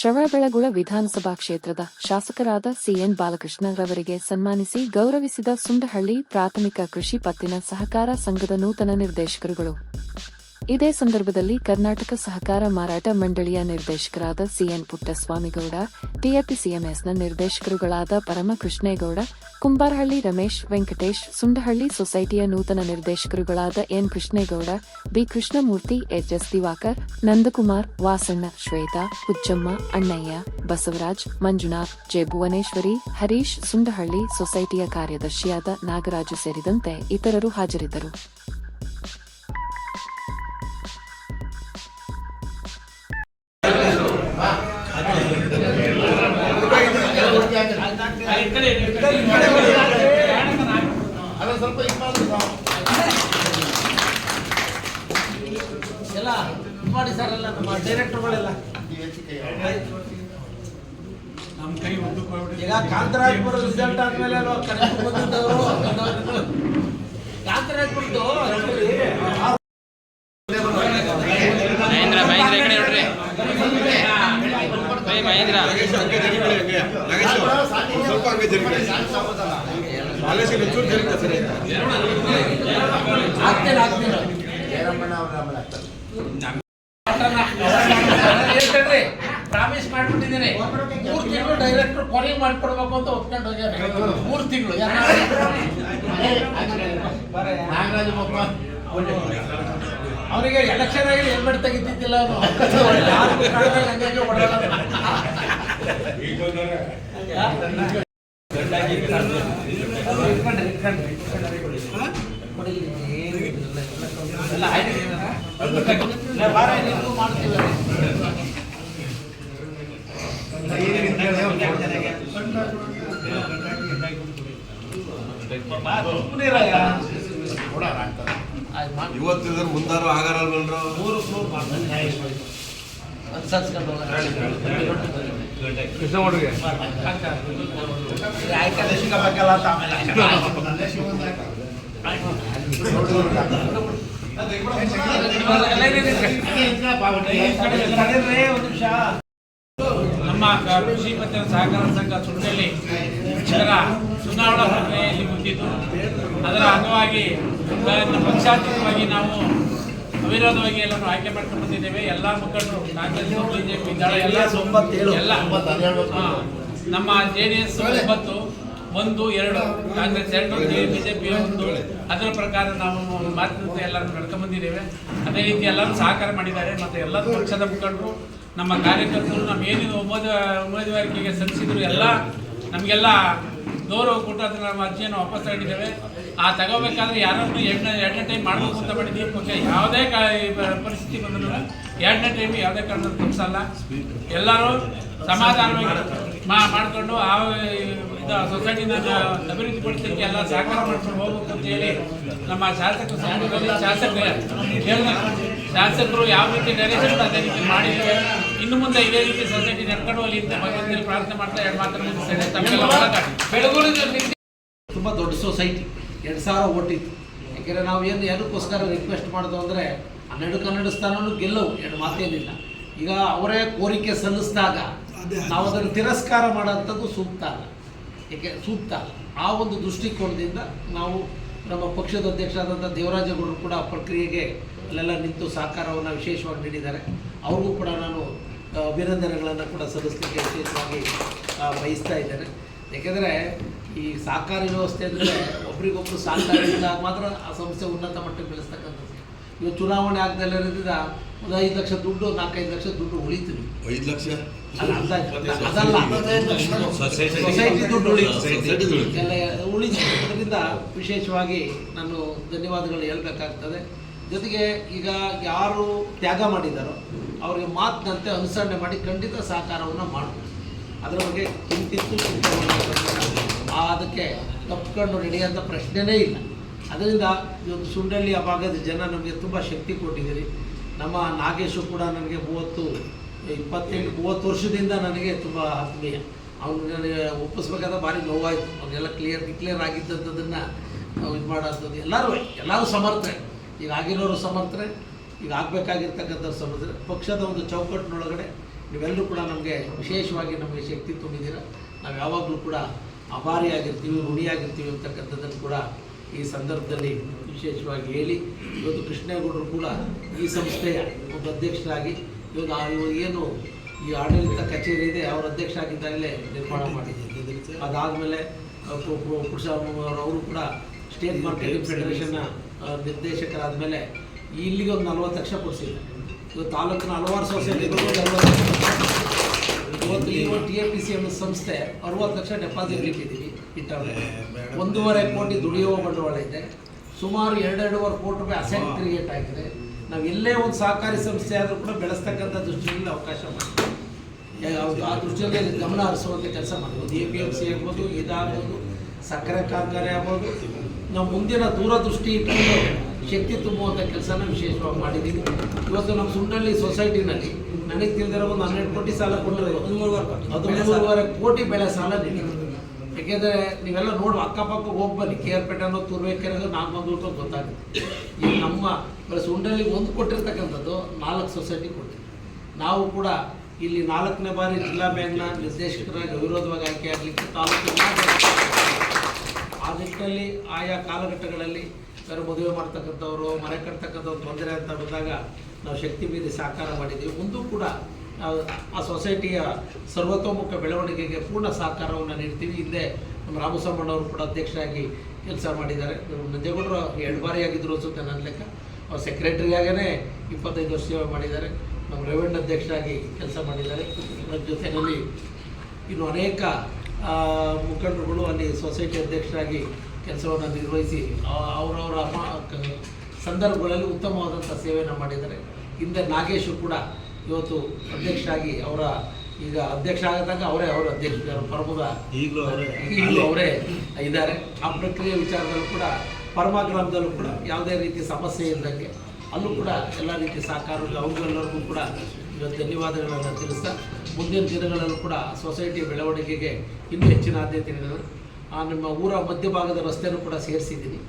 ಶ್ರವಣಬೆಳಗೊಳ ವಿಧಾನಸಭಾ ಕ್ಷೇತ್ರದ ಶಾಸಕರಾದ ಸಿಎನ್ ಬಾಲಕೃಷ್ಣ ರವರಿಗೆ ಸನ್ಮಾನಿಸಿ ಗೌರವಿಸಿದ ಸುಂಡಹಳ್ಳಿ ಪ್ರಾಥಮಿಕ ಕೃಷಿ ಪತ್ತಿನ ಸಹಕಾರ ಸಂಘದ ನೂತನ ನಿರ್ದೇಶಕರುಗಳು. ಇದೇ ಸಂದರ್ಭದಲ್ಲಿ ಕರ್ನಾಟಕ ಸಹಕಾರ ಮಾರಾಟ ಮಂಡಳಿಯ ನಿರ್ದೇಶಕರಾದ ಸಿಎನ್ ಪುಟ್ಟಸ್ವಾಮಿಗೌಡ ಟಿಎಪಿಸಿಎಂಎಸ್ನ ನಿರ್ದೇಶಕರುಗಳಾದ ಪರಮಕೃಷ್ಣೇಗೌಡ, ಕುಂಬಾರಹಳ್ಳಿ ರಮೇಶ್ ವೆಂಕಟೇಶ್, ಸುಂಡಹಳ್ಳಿ ಸೊಸೈಟಿಯ ನೂತನ ನಿರ್ದೇಶಕರುಗಳಾದ N Krishnegowda, B Krishnamurthy HS Diwakar, Nandakumar, Vasanna, Shweta, Huchchamma, Annaiah, Basavaraj, Manjunath J Bhuvaneshwari Harish, Sundahalli ಸೊಸೈಟಿಯ ಕಾರ್ಯದರ್ಶಿಯಾದ ನಾಗರಾಜು ಸೇರಿದಂತೆ ಇತರರು ಹಾಜರಿದ್ದರು. ಅದೊಂದು ಸ್ವಲ್ಪ ಇದು ಎಲ್ಲ ಮಾಡಿ ಸರ್ ಎಲ್ಲ ನಮ್ಮ ಡೈರೆಕ್ಟರ್ಗಳೆಲ್ಲ. ನಮ್ಮ ಕೈ ಹೋಗ್ಬಿಟ್ಟಿದೆ. ಈಗ ಕಾಂತರಾಜ್ಪುರ ರಿಸಲ್ಟ್ ಆದ್ಮೇಲೆ ಅಲ್ವಾ ಕರೆಕ್ಟ್ ಬಂದಿದ್ದವರು ಕಾಂತರಾಜ್ಪುರದ್ದು ಮಹೇಂದ್ರ ಮಹೇಂದ್ರ ಕಡೆ ನೋಡ್ರಿ. ಸ್ವಲ್ಪ ಹಂಗೆ ಸರಿ ಪ್ರಾಮಿಸ್ ಮಾಡ್ಬಿಟ್ಟಿದ್ದೀನಿ ಮೂರು ತಿಂಗಳು ಡೈರೆಕ್ಟರ್ ಕೊನೆಗೆ ಮಾಡ್ಕೊಡ್ಬೇಕು ಅಂತ ಒಪ್ಕೊಂಡು ಹೋಗ್ಯಾರ ಮೂರು ತಿಂಗಳು ನಾಗರಾಜ ಬಪ್ಪ ಅವರಿಗೆ ಎಲೆಕ್ಷನ್ ಆಗಿ ಹೆಲ್ಮೆಟ್ ತೆಗಿತಿದ್ದಿಲ್ಲ ಅವನು ಹಂಗಾಗಿ. ಇವತ್ತಿದ್ರ ಮುಂದಾರು ಆಗಾರಲ್ವಲ್ರು? ಮೂರು ಫ್ಲೋರ್ ನಮ್ಮ ಕೃಷಿ ಮತ್ತು ಸಹಕಾರ ಸಂಘ ಸುಳ್ಳಿ ಇದರ ಚುನಾವಣಾ ಪ್ರಕ್ರಿಯೆಯಲ್ಲಿ ಮುಂದಿದ್ದು ಅದರ ಅಂಗವಾಗಿ ಪಕ್ಷಾತೀತವಾಗಿ ನಾವು ಅವಿರೋಧವಾಗಿ ಎಲ್ಲರೂ ಆಯ್ಕೆ ಮಾಡ್ಕೊಂಡು ಬಂದಿದ್ದೇವೆ. ಎಲ್ಲ ಮುಖಂಡರು ಕಾಂಗ್ರೆಸ್ ಬಿಜೆಪಿ ದಳ ಎಲ್ಲ. ಎಲ್ಲ. ನಮ್ಮ ಜೆ ಡಿ ಎಸ್ ಒಂಬತ್ತು ಒಂದು ಎರಡು ಕಾಂಗ್ರೆಸ್ ಎರಡು ಬಿಜೆಪಿ ಒಂದು. ಅದರ ಪ್ರಕಾರ ನಾವು ಮಾತುಕತೆ ಎಲ್ಲರೂ ನಡ್ಕೊಂಡು ಬಂದಿದ್ದೇವೆ. ಅದೇ ರೀತಿ ಎಲ್ಲರೂ ಸಹಕಾರ ಮಾಡಿದ್ದಾರೆ. ಮತ್ತು ಎಲ್ಲ ಪಕ್ಷದ ಮುಖಂಡರು ನಮ್ಮ ಕಾರ್ಯಕರ್ತರು ನಮ್ಮ ಏನೇನು ಉಮೇದ ಉಮೇದುವಾರಿಕೆಗೆ ಸಲ್ಲಿಸಿದ್ರು ಎಲ್ಲ ನಮಗೆಲ್ಲ ಗೌರವ ಕೊಟ್ಟು ಅದನ್ನು ನಮ್ಮ ಅರ್ಜಿಯನ್ನು ವಾಪಸ್ ತಗೊಂಡಿದ್ದೇವೆ. ಆ ತಗೋಬೇಕಾದ್ರೆ ಯಾರನ್ನು ಎರಡನೇ ಎರಡನೇ ಟೈಮ್ ಮಾಡಬೇಕು ಅಂತ ಮಾಡಿದ್ದೀವಿ ಪಕ್ಷ ಯಾವುದೇ ಕಾ ಪರಿಸ್ಥಿತಿ ಬಂದರೂ ಎರಡನೇ ಟೈಮ್ ಯಾವುದೇ ಕಾರಣ ತಪ್ಪಿಸಲ್ಲ ಎಲ್ಲರೂ ಸಮಾಧಾನವಾಗಿ ಮಾ ಮಾಡಿಕೊಂಡು ಆ ಇದು ಸೊಸೈಟಿನ ಅಭಿವೃದ್ಧಿ ಪಡಿಸಲಿಕ್ಕೆ ಎಲ್ಲ ಸಹಕಾರ ಮಾಡ್ಕೊಂಡು ಹೋಗ್ಬೇಕು ಅಂತ ಹೇಳಿ ನಮ್ಮ ಶಾಸಕ ಸಂಘದಲ್ಲಿ ಶಾಸಕರು ಶಾಸಕರು ಯಾವ ರೀತಿ ಡೈರೆಕ್ಷನ್ ಅದೇ ರೀತಿ ಮಾಡಿದ್ದೇವೆ ಇನ್ನು ಮುಂದೆ ಇದೇ ರೀತಿ ಸೊಸೈಟಿ ಹೋಗಿ ಅಂತ ಭಗವಂತನಲ್ಲಿ ಪ್ರಾರ್ಥನೆ ಮಾಡ್ತಾ ಎರಡು ಮಾತ್ರ ಬೆಳಗೂರಿನಲ್ಲಿ ತುಂಬ ದೊಡ್ಡ ಸೊಸೈಟಿ ಎರಡು ಸಾವಿರ ಓಟಿತ್ತು ಯಾಕೆಂದರೆ ನಾವು ಏನು ಏನಕ್ಕೋಸ್ಕರ ರಿಕ್ವೆಸ್ಟ್ ಮಾಡೋದು ಅಂದರೆ ಹನ್ನೆರಡು ಕನ್ನಡ ಸ್ಥಾನವೂ ಗೆಲ್ಲವು ಎರಡು ಮಾತೇನಿಲ್ಲ. ಈಗ ಅವರೇ ಕೋರಿಕೆ ಸಲ್ಲಿಸಿದಾಗ ನಾವು ಅದನ್ನು ತಿರಸ್ಕಾರ ಮಾಡೋಂಥದ್ದು ಸೂಕ್ತ ಅಲ್ಲ. ಏಕೆ ಸೂಕ್ತ ಅಲ್ಲ. ಆ ಒಂದು ದೃಷ್ಟಿಕೋನದಿಂದ ನಾವು ನಮ್ಮ ಪಕ್ಷದ ಅಧ್ಯಕ್ಷರಾದಂಥ ದೇವರಾಜಗೌಡರು ಕೂಡ ಆ ಪ್ರಕ್ರಿಯೆಗೆ ಅಲ್ಲೆಲ್ಲ ನಿಂತು ಸಹಕಾರವನ್ನು ವಿಶೇಷವಾಗಿ ನೀಡಿದ್ದಾರೆ. ಅವ್ರಿಗೂ ಕೂಡ ನಾನು ಅಭಿನಂದನೆಗಳನ್ನು ಕೂಡ ಸಲ್ಲಿಸಲಿಕ್ಕೆ ವಿಶೇಷವಾಗಿ ಬಯಸ್ತಾ ಇದ್ದೇನೆ. ಏಕೆಂದರೆ ಈ ಸಹಕಾರಿ ವ್ಯವಸ್ಥೆ ಅಂದರೆ ಒಬ್ರಿಗೊಬ್ರು ಸಹಕಾರದಿಂದ ಮಾತ್ರ ಆ ಸಂಸ್ಥೆ ಉನ್ನತ ಮಟ್ಟಕ್ಕೆ ಬೆಳೆಸ್ತಕ್ಕಂಥದ್ದು. ಇವಾಗ ಚುನಾವಣೆ ಆಗದಲ್ಲಿರೋದ್ರಿಂದ ಒಂದು ಐದು ಲಕ್ಷ ದುಡ್ಡು ನಾಲ್ಕೈದು ಲಕ್ಷ ದುಡ್ಡು ಉಳಿತೀವಿ ಐದು ಲಕ್ಷ? ಅದಲ್ಲ ಸೊಸೈಟಿ ದುಡ್ಡು ಎಲ್ಲ ಅದರಿಂದ ವಿಶೇಷವಾಗಿ ನಾನು ಧನ್ಯವಾದಗಳು ಹೇಳ್ಬೇಕಾಗ್ತದೆ. ಜೊತೆಗೆ ಈಗ ಯಾರು ತ್ಯಾಗ ಮಾಡಿದಾರೋ ಅವರಿಗೆ ಮಾತಿನಂತೆ ಅನುಸರಣೆ ಮಾಡಿ ಖಂಡಿತ ಸಹಕಾರವನ್ನು ಮಾಡಬೇಕು ಅದರ ಬಗ್ಗೆ ಚಿಂತಿತ್ತು ಚಿಂತೆ ಆ ಅದಕ್ಕೆ ತಪ್ಪಿಕೊಂಡು ನಡೆಯುವಂಥ ಪ್ರಶ್ನೆನೇ ಇಲ್ಲ. ಅದರಿಂದ ಇವತ್ತು ಸುಂಡಳ್ಳಿ ಆ ಭಾಗದ ಜನ ನಮಗೆ ತುಂಬ ಶಕ್ತಿ ಕೊಟ್ಟಿದ್ದೀರಿ. ನಮ್ಮ ನಾಗೇಶು ಕೂಡ ನನಗೆ ಮೂವತ್ತು, ಇಪ್ಪತ್ತೆಂಟು, ಮೂವತ್ತು ವರ್ಷದಿಂದ ನನಗೆ ತುಂಬ ಆತ್ಮೀಯ. ಅವ್ನು ನನಗೆ ಒಪ್ಪಿಸ್ಬೇಕಾದ ಭಾರಿ ನೋವಾಯಿತು. ಅವನ್ನೆಲ್ಲ ಕ್ಲಿಯರ್ ಡಿಕ್ಲೇರ್ ಆಗಿದ್ದಂಥದ್ದನ್ನು ನಾವು ಇದು ಮಾಡೋಂಥದ್ದು. ಎಲ್ಲರೂ ಎಲ್ಲರೂ ಸಮರ್ಥರೆ. ಈಗ ಆಗಿರೋರು ಸಮರ್ಥರೆ. ಈಗ ಆಗಬೇಕಾಗಿರ್ತಕ್ಕಂಥ ಸಮರ್ಥರೆ. ಪಕ್ಷದ ಒಂದು ಚೌಕಟ್ಟಿನೊಳಗಡೆ ನೀವೆಲ್ಲರೂ ಕೂಡ ನಮಗೆ ವಿಶೇಷವಾಗಿ ನಮಗೆ ಶಕ್ತಿ ತುಂಬಿದ್ದೀರ? ನಾವು ಯಾವಾಗಲೂ ಕೂಡ ಅಭಾರಿಯಾಗಿರ್ತೀವಿ ಋಣಿಯಾಗಿರ್ತೀವಿ ಅಂತಕ್ಕಂಥದ್ದನ್ನು ಕೂಡ ಈ ಸಂದರ್ಭದಲ್ಲಿ ವಿಶೇಷವಾಗಿ ಹೇಳಿ. ಇವತ್ತು ಕೃಷ್ಣೇಗೌಡರು ಕೂಡ ಈ ಸಂಸ್ಥೆಯ ಒಬ್ಬ ಅಧ್ಯಕ್ಷರಾಗಿ ಇವಾಗ ಏನು ಈ ಆಡಳಿತ ಕಚೇರಿ ಇದೆ ಅವರ ಅಧ್ಯಕ್ಷರಾಗಿದ್ದಾಗಲೇ ನಿರ್ಮಾಣ ಮಾಡಿದ್ದೀವಿ ಅದಾದಮೇಲೆ ಅವರು ಕೂಡ ಸ್ಟೇಟ್ ಮಾರ್ಕೆಟಿಂಗ್ ಫೆಡರೇಷನ್ನ ನಿರ್ದೇಶಕರಾದ ಮೇಲೆ ಇಲ್ಲಿಗೆ ಒಂದು ನಲ್ವತ್ತು ಲಕ್ಷ ಕೊಡಿಸಿದ್ದಾರೆ. ಇವತ್ತು ತಾಲೂಕಿನ ಹಲವಾರು ಸೊಸೈಟಿಗಳು ಇವತ್ತು ಇರುವ ಟಿ ಎ ಪಿ ಸಿ ಎಂಬ ಸಂಸ್ಥೆ ಅರವತ್ತು ಲಕ್ಷ ಡೆಪಾಸಿಟ್ ಇಟ್ಟಿದ್ದೀವಿ ಇಟ್ಟವ್ರೆ ಒಂದೂವರೆ ಕೋಟಿ ದುಡಿಯುವ ಬಂಡವಾಳ ಇದೆ. ಸುಮಾರು ಎರಡೆರಡೂವರೆ ಕೋಟಿ ರೂಪಾಯಿ ಅಸೆಟ್ ಕ್ರಿಯೇಟ್ ಆಗಿದೆ. ನಾವು ಎಲ್ಲೇ ಒಂದು ಸಹಕಾರಿ ಸಂಸ್ಥೆ ಆದರೂ ಕೂಡ ಬೆಳೆಸ್ತಕ್ಕಂಥ ದೃಷ್ಟಿಯಲ್ಲಿ ಅವಕಾಶ ಮಾಡಿದ್ದೀವಿ. ಆ ದೃಷ್ಟಿಯಲ್ಲಿ ಗಮನ ಹರಿಸುವಂಥ ಕೆಲಸ ಮಾಡ್ಬೋದು. ಎ ಪಿ ಎಂ ಸಿ ಆಗ್ಬೋದು ಇದಾಗ್ಬೋದು ಸಕ್ಕರೆ ಕಾರ್ಖಾನೆ ಆಗ್ಬೋದು. ನಾವು ಮುಂದಿನ ದೂರದೃಷ್ಟಿ ಇಟ್ಕೊಂಡು ಶಕ್ತಿ ತುಂಬುವಂಥ ಕೆಲಸನ ವಿಶೇಷವಾಗಿ ಮಾಡಿದ್ದೀವಿ. ಇವತ್ತು ನಮ್ಮ ಸುಂಡಳ್ಳಿ ಸೊಸೈಟಿನಲ್ಲಿ ನನಗೆ ತಿಳಿದಿರೋ ಒಂದು ಹನ್ನೆರಡು ಕೋಟಿ ಸಾಲ ಕೊಟ್ಟರು ಹದಿಮೂರುವರೆ ಕೋಟಿ. ಬೆಳೆ ಸಾಲ. ಯಾಕೆಂದ್ರೆ ಯಾಕೆಂದರೆ ನೀವೆಲ್ಲ ನೋಡು ಅಕ್ಕಪಕ್ಕ ಹೋಗಿ ಬನ್ನಿ. ಕೆ ಆರ್ ಪೇಟೆ ಅನ್ನೋ ತುರ್ಬೇಕೆರೆ ನಾಲ್ಕು ಮಂದಿ ಉಳ್ಕೊಂಡು ಗೊತ್ತಾಗುತ್ತೆ. ಈಗ ನಮ್ಮ ಪ್ಲಸ್ ಸುಂಡಳ್ಳಿ ಒಂದು ಕೊಟ್ಟಿರ್ತಕ್ಕಂಥದ್ದು ನಾಲ್ಕು ಸೊಸೈಟಿ ಕೊಟ್ಟಿದೆ ನಾವು ಕೂಡ ಇಲ್ಲಿ ನಾಲ್ಕನೇ ಬಾರಿ ಜಿಲ್ಲಾ ಬ್ಯಾಂಕ್ನ ನಿರ್ದೇಶಕರಾಗಿ ಅವಿರೋಧವಾಗಿ ಆಯ್ಕೆ ಆಗಲಿಕ್ಕೆ ತಾಲೂಕು ಆ ನಿಟ್ಟಿನಲ್ಲಿ ಆಯಾ ಕಾಲಘಟ್ಟಗಳಲ್ಲಿ ಬೇರೆ ಮದುವೆ ಮಾಡ್ತಕ್ಕಂಥವ್ರು, ಮನೆ ಕಟ್ತಕ್ಕಂಥವ್ರು ತೊಂದರೆ ಅಂತ ಬಂದಾಗ ನಾವು ಶಕ್ತಿ ಮೀರಿ ಸಹಕಾರ ಮಾಡಿದ್ದೀವಿ. ಮುಂದೂ ಕೂಡ ಆ ಸೊಸೈಟಿಯ ಸರ್ವತೋಮುಖ ಬೆಳವಣಿಗೆಗೆ ಪೂರ್ಣ ಸಹಕಾರವನ್ನು ನೀಡ್ತೀವಿ. ಹಿಂದೆ ನಮ್ಮ ರಾಮಸಮ್ಮಣ್ಣವರು ಕೂಡ ಅಧ್ಯಕ್ಷರಾಗಿ ಕೆಲಸ ಮಾಡಿದ್ದಾರೆ. ನಂಜೇಗೌಡರು ಎರಡು ಬಾರಿ ಅನ್ಸುತ್ತೆ ನನ್ನ ಲೆಕ್ಕ. ಅವ್ರು ಸೆಕ್ರೆಟರಿಯಾಗೇ ಇಪ್ಪತ್ತೈದು ವರ್ಷ ಸೇವೆ ಮಾಡಿದ್ದಾರೆ. ನಮ್ಮ ರೆವೆಂಡ್ ಅಧ್ಯಕ್ಷರಾಗಿ ಕೆಲಸ ಮಾಡಿದ್ದಾರೆ. ಅದರ ಜೊತೆಯಲ್ಲಿ ಇನ್ನು ಅನೇಕ ಮುಖಂಡರುಗಳು ಅಲ್ಲಿ ಸೊಸೈಟಿ ಅಧ್ಯಕ್ಷರಾಗಿ ಕೆಲಸವನ್ನು ನಿರ್ವಹಿಸಿ ಅವರವರ ಸಂದರ್ಭಗಳಲ್ಲಿ ಉತ್ತಮವಾದಂಥ ಸೇವೆಯನ್ನು ಮಾಡಿದ್ದಾರೆ. ಹಿಂದೆ ನಾಗೇಶು ಕೂಡ ಇವತ್ತು ಅಧ್ಯಕ್ಷರಾಗಿ ಅವರ ಈಗ ಅಧ್ಯಕ್ಷ ಆದಾಗ ಅವರೇ ಅವರ ಅಧ್ಯಕ್ಷ ಪರಮದ ಈಗಲೂ ಅವರೇ. ಈಗಲೂ ಅವರೇ ಇದ್ದಾರೆ. ಆ ಪ್ರಕ್ರಿಯೆ ವಿಚಾರದಲ್ಲೂ ಕೂಡ ಪರಮ ಗ್ರಾಮದಲ್ಲೂ ಕೂಡ ಯಾವುದೇ ರೀತಿ ಸಮಸ್ಯೆ ಇಲ್ಲದಂಗೆ ಅಲ್ಲೂ ಕೂಡ ಎಲ್ಲ ರೀತಿ ಸಹಕಾರ ಅವುಗಳೆಲ್ಲರಿಗೂ ಕೂಡ ಇವತ್ತು ಧನ್ಯವಾದಗಳನ್ನು ತಿಳಿಸ್ತಾ ಮುಂದಿನ ದಿನಗಳಲ್ಲೂ ಕೂಡ ಸೊಸೈಟಿ ಬೆಳವಣಿಗೆಗೆ ಇನ್ನೂ ಹೆಚ್ಚಿನ ಆದ್ಯತೆ ನೀಡೋಣ ಆ ನಿಮ್ಮ ಊರ ಮಧ್ಯಭಾಗದ ರಸ್ತೆಯನ್ನು ಕೂಡ ಸೇರಿಸಿದ್ದೀನಿ.